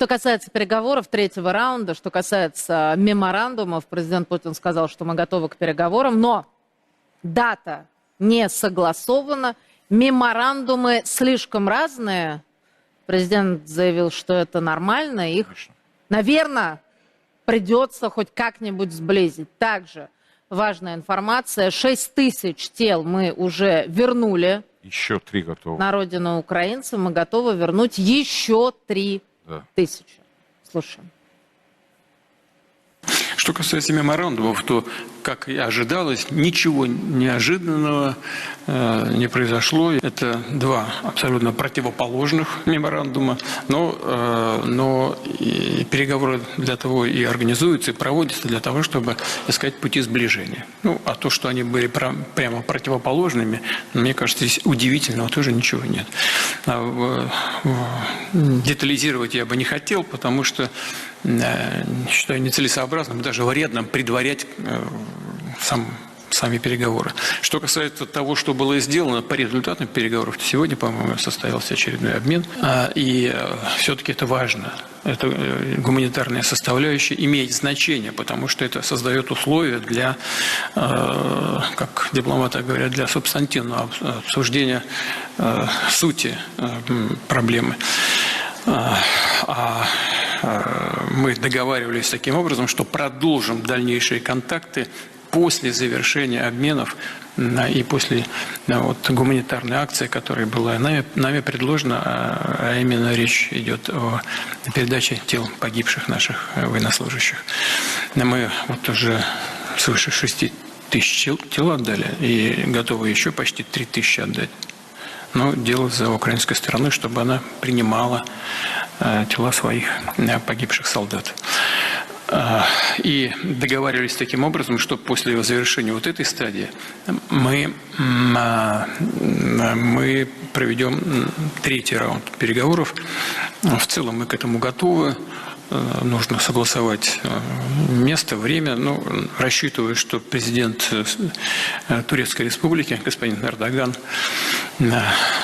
Что касается переговоров третьего раунда, что касается меморандумов, президент Путин сказал, что мы готовы к переговорам, но дата не согласована, меморандумы слишком разные. Президент заявил, что это нормально, их, наверное, придется хоть как-нибудь сблизить. Также важная информация, 6 тысяч тел мы уже вернули Еще три готовы. на родину украинцев, мы готовы вернуть еще 3 Да. Тысяча. Слушаем. Что касается меморандумов, то, как и ожидалось, ничего неожиданного э, не произошло. Это два абсолютно противоположных меморандума, но, э, но и переговоры для того и организуются, и проводятся для того, чтобы искать пути сближения. Ну, а то, что они были пра- прямо противоположными, мне кажется, здесь удивительного тоже ничего нет. А в- в- детализировать я бы не хотел, потому что считаю нецелесообразным, даже вредным предварять э, сам, сами переговоры. Что касается того, что было сделано по результатам переговоров, сегодня, по-моему, состоялся очередной обмен, А, и все-таки это важно. Это э, гуманитарная составляющая имеет значение, потому что это создает условия для, э, как дипломаты говорят, для субстантивного обс- обсуждения э, сути э, проблемы. А, а, э, мы договаривались таким образом, что продолжим дальнейшие контакты после завершения обменов на- и после да, вот, гуманитарной акции, которая была нами, нами предложена, а, а именно речь идет о передаче тел погибших наших э, военнослужащих. Мы вот уже свыше 6 тысяч тел, тел отдали и готовы еще почти 3 тысячи отдать. Но дело за украинской стороной, чтобы она принимала тела своих э, погибших солдат. Э, И договаривались таким образом, что после завершения вот этой стадии мы, мы проведем третий раунд переговоров. В целом мы к этому готовы. Э, Нужно согласовать э, место, время. Ну, рассчитываю, что президент э, э, Турецкой Республики, господин Эрдоган, э,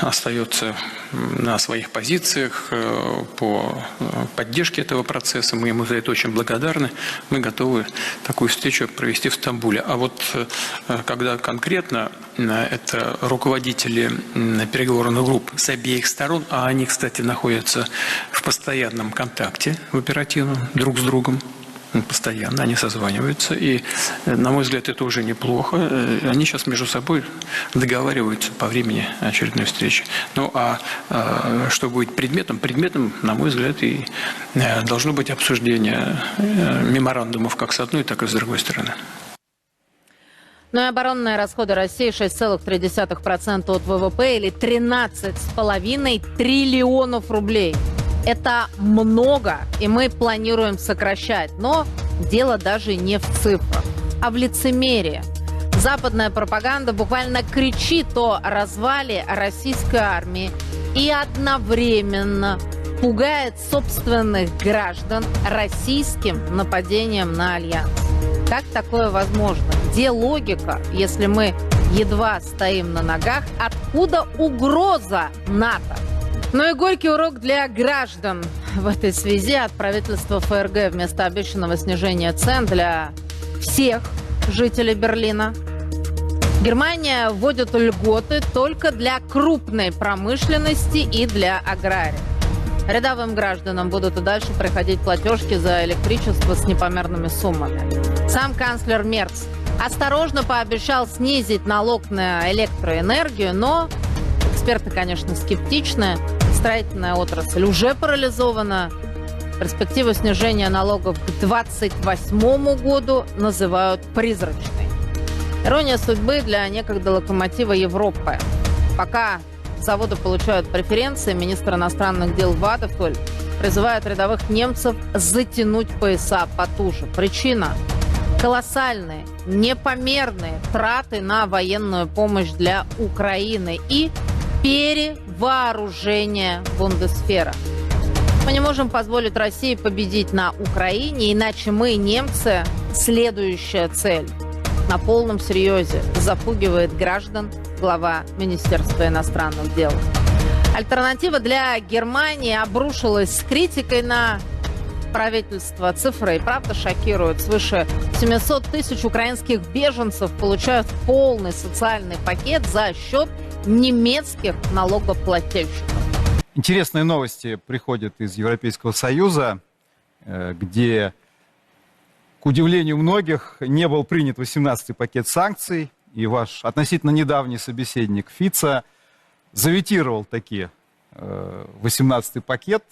остается м, на своих позициях э, по э, поддержке этого процесса. Мы ему за это очень благодарны. Мы готовы такую встречу провести в Стамбуле. А вот э, когда конкретно э, это руководители переговорных групп с обеих сторон, а они, кстати, находятся в постоянном контакте, в оперативном, друг с другом, постоянно, они созваниваются. И, э, на мой взгляд, это уже неплохо. Э, Они сейчас между собой договариваются по времени очередной встречи. Ну, а э, что будет предметом? Предметом, на мой взгляд, и должно быть обсуждение меморандумов как с одной, так и с другой стороны. Ну и оборонные расходы России 6,3% от ВВП или 13,5 триллионов рублей. Это много, и мы планируем сокращать. Но дело даже не в цифрах, а в лицемерии. Западная пропаганда буквально кричит о развале российской армии и одновременно пугает собственных граждан российским нападением на альянс. Как такое возможно? Где логика, если мы едва стоим на ногах? Откуда угроза НАТО? Ну и горький урок для граждан в этой связи от правительства ФРГ вместо обещанного снижения цен для всех жителей Берлина. Германия вводит льготы только для крупной промышленности и для агрария. Рядовым гражданам будут и дальше приходить платежки за электричество с непомерными суммами. Сам канцлер Мерц осторожно пообещал снизить налог на электроэнергию, но эксперты, конечно, скептичны. Строительная отрасль уже парализована. Перспективу снижения налогов к 2028 году называют призрачной. Ирония судьбы для некогда локомотива Европы. Пока заводы получают преференции, министр иностранных дел Вадефоль призывает рядовых немцев затянуть пояса потуже. Причина – колоссальные, непомерные траты на военную помощь для Украины и перевооружение Бундесфера. Мы не можем позволить России победить на Украине, иначе мы, немцы, следующая цель. На полном серьезе запугивает граждан глава Министерства иностранных дел. Альтернатива для Германии обрушилась с критикой на правительство. Цифры и правда шокируют. Свыше 700 тысяч украинских беженцев получают полный социальный пакет за счет немецких налогоплательщиков. Интересные новости приходят из Европейского Союза, э, где, к удивлению многих, не был принят 18-й пакет санкций, и ваш относительно недавний собеседник Фица заветировал таки э, 18-й пакет.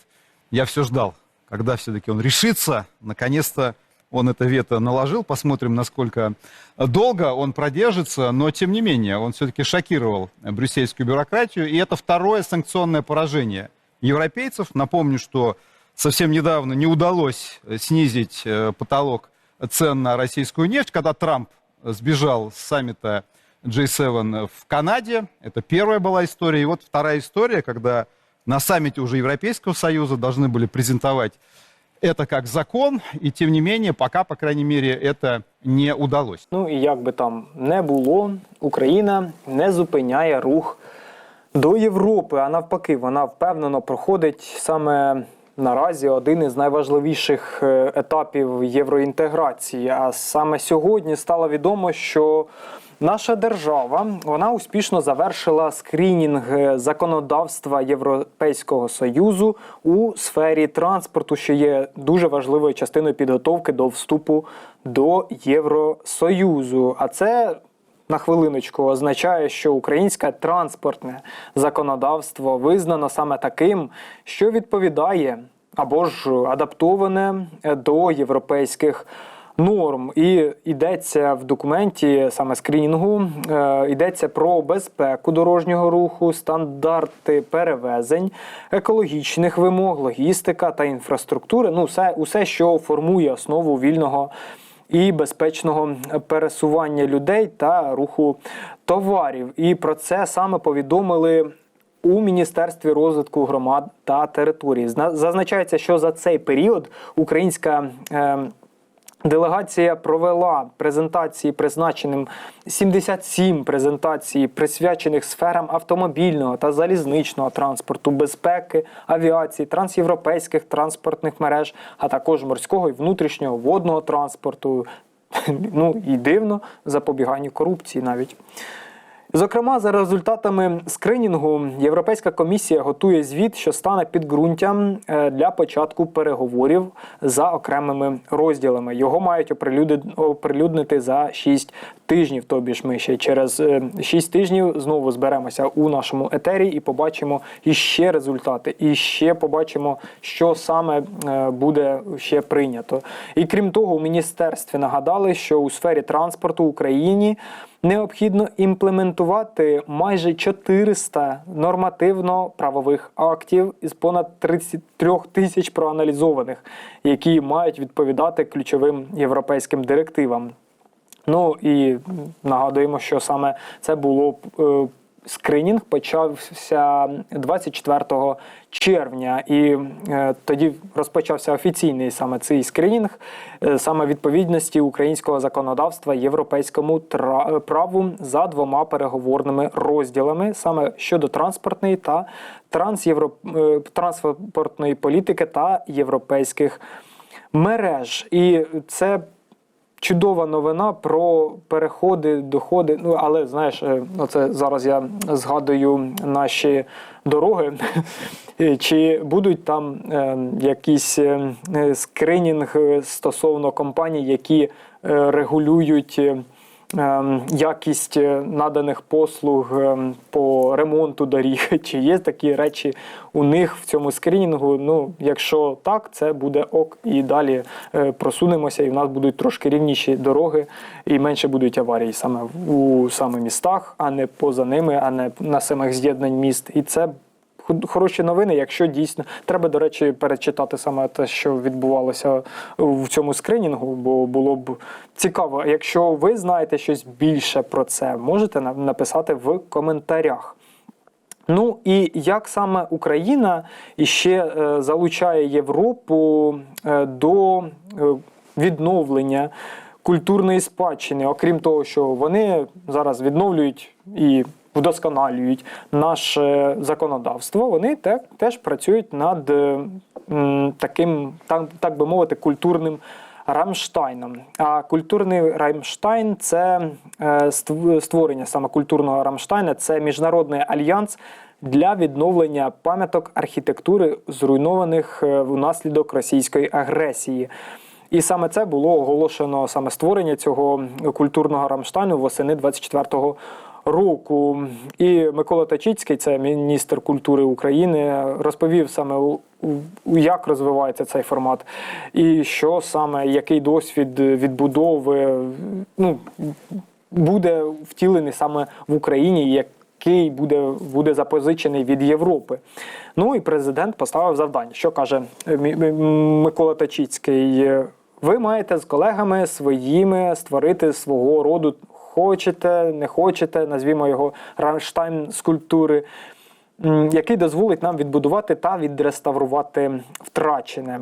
Я все ждал, когда все-таки он решится. Наконец-то он это вето наложил. Посмотрим, насколько долго он продержится. Но, тем не менее, он все-таки шокировал брюссельскую бюрократию. И это второе санкционное поражение европейцев. Напомню, что совсем недавно не удалось снизить э, потолок цен на российскую нефть, когда Трамп сбежал с саммита G7 в Канаде. Это первая была история. И вот вторая история, когда на саммите уже Европейского Союза должны были презентовать это как закон, и тем не менее, пока, по крайней мере, это не удалось. Ну і як би там не було, Україна не зупиняє рух до Європи, а навпаки, вона впевнено проходить саме наразі один із найважливіших е, етапів євроінтеграції. А саме сьогодні стало відомо, що наша держава вона успішно завершила скринінг е, законодавства Європейського союзу у сфері транспорту, що є дуже важливою частиною підготовки до вступу до Євросоюзу. А це на хвилиночку означає, що українське транспортне законодавство визнано саме таким, що відповідає або ж адаптоване до європейських норм. І йдеться в документі саме скрінінгу, е, йдеться про безпеку дорожнього руху, стандарти перевезень, екологічних вимог, логістика та інфраструктури. Ну, все, усе, що формує основу вільного і безпечного пересування людей та руху товарів. І про це саме повідомили. У Міністерстві розвитку громад та територій Зна- зазначається, що за цей період українська е, делегація провела презентації, призначеним 77 презентацій, присвячених сферам автомобільного та залізничного транспорту, безпеки, авіації, трансєвропейських транспортних мереж, а також морського і внутрішнього водного транспорту. Ну і дивно запобіганню корупції навіть. Зокрема, за результатами скринінгу, Європейська комісія готує звіт, що стане підґрунтям е, для початку переговорів за окремими розділами. Його мають оприлюднити за 6 тижнів. Тобі ж ми ще через 6 тижнів знову зберемося у нашому етері і побачимо іще результати, і ще побачимо, що саме е, буде ще прийнято. І крім того, у міністерстві нагадали, що у сфері транспорту Україні необхідно імплементувати майже 400 нормативно-правових актів із понад 33 тисяч проаналізованих, які мають відповідати ключовим європейським директивам. Ну і нагадуємо, що саме це було е, скринінг почався 24 червня, і е, тоді розпочався офіційний саме цей скринінг, е, саме відповідності українського законодавства європейському е, праву за двома переговорними розділами, саме щодо транспортної та трансєвро... транспортної політики та європейських мереж. І це чудова новина про переходи, доходи. Ну але знаєш, е, оце зараз я згадую наші дороги. Е, Чи будуть там е, якісь скринінг стосовно компаній, які регулюють якість е, наданих послуг ем, по ремонту доріг? Чи є такі речі у них в цьому скрінінгу? Ну, якщо так, це буде ок, і далі е, просунемося, і в нас будуть трошки рівніші дороги, і менше будуть аварій саме у саме містах, а не поза ними, а не на самих з'єднань міст. І це хороші новини, якщо дійсно треба, до речі, перечитати саме те, що відбувалося в цьому скринінгу, бо було б цікаво. Якщо ви знаєте щось більше про це, можете на- написати в коментарях. Ну і як саме Україна іще е, залучає Європу е, до е, відновлення культурної спадщини, окрім того, що вони зараз відновлюють і вдосконалюють наше законодавство, вони те, теж працюють над е, таким, так, так би мовити, культурним. Рамштайном. А культурний Рамштайн це е, створення саме культурного Рамштайна, це міжнародний альянс для відновлення пам'яток архітектури, зруйнованих е, внаслідок російської агресії. І саме це було оголошено саме створення цього культурного Рамштайну восени 24-го року. І Микола Тачицький, це міністр культури України, розповів саме як розвивається цей формат, і що саме, який досвід відбудови ну, буде втілений саме в Україні. як який буде, буде запозичений від Європи. Ну і президент поставив завдання. Що каже е, Микола Тачицький? Ви маєте з колегами своїми створити свого роду, хочете, не хочете, назвімо його Рамштайн скульптури, який дозволить нам відбудувати та відреставрувати втрачене.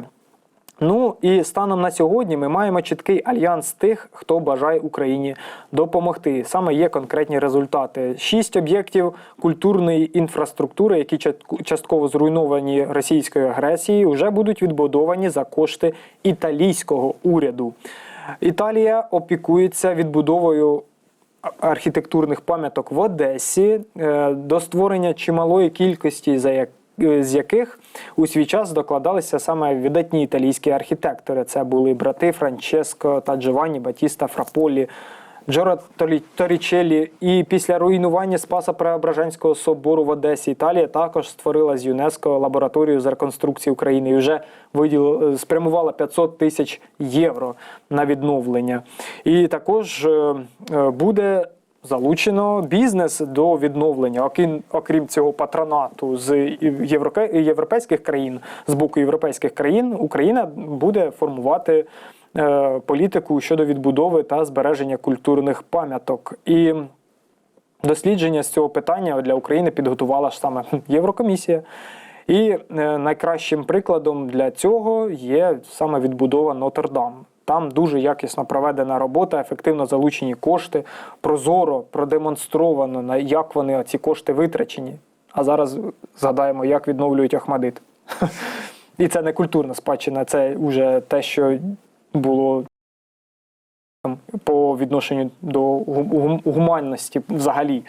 Ну і станом на сьогодні ми маємо чіткий альянс тих, хто бажає Україні допомогти. Саме є конкретні результати: шість об'єктів культурної інфраструктури, які частково зруйновані російською агресією, вже будуть відбудовані за кошти італійського уряду. Італія опікується відбудовою архітектурних пам'яток в Одесі е, до створення чималої кількості, е, з яких у свій час докладалися саме видатні італійські архітектори. Це були брати Франческо та Джованні Батіста Фраполі, Джоро Толі- Торічеллі. І після руйнування Спаса Преображенського собору в Одесі Італія також створила з ЮНЕСКО лабораторію з реконструкції України і вже виділила спрямувала 500 тисяч євро на відновлення. І також е, е, буде залучено бізнес до відновлення. Окрім, цього патронату з європейських країн, з боку європейських країн, Україна буде формувати е, політику щодо відбудови та збереження культурних пам'яток. І дослідження з цього питання для України підготувала ж саме Єврокомісія. І е, найкращим прикладом для цього є саме відбудова Нотр-Дам. Там дуже якісно проведена робота, ефективно залучені кошти, прозоро продемонстровано, як вони ці кошти витрачені. А зараз згадаємо, як відновлюють Ахмадит. І це не культурна спадщина, це вже те, що було там, по відношенню до гум- гум- гуманності взагалі.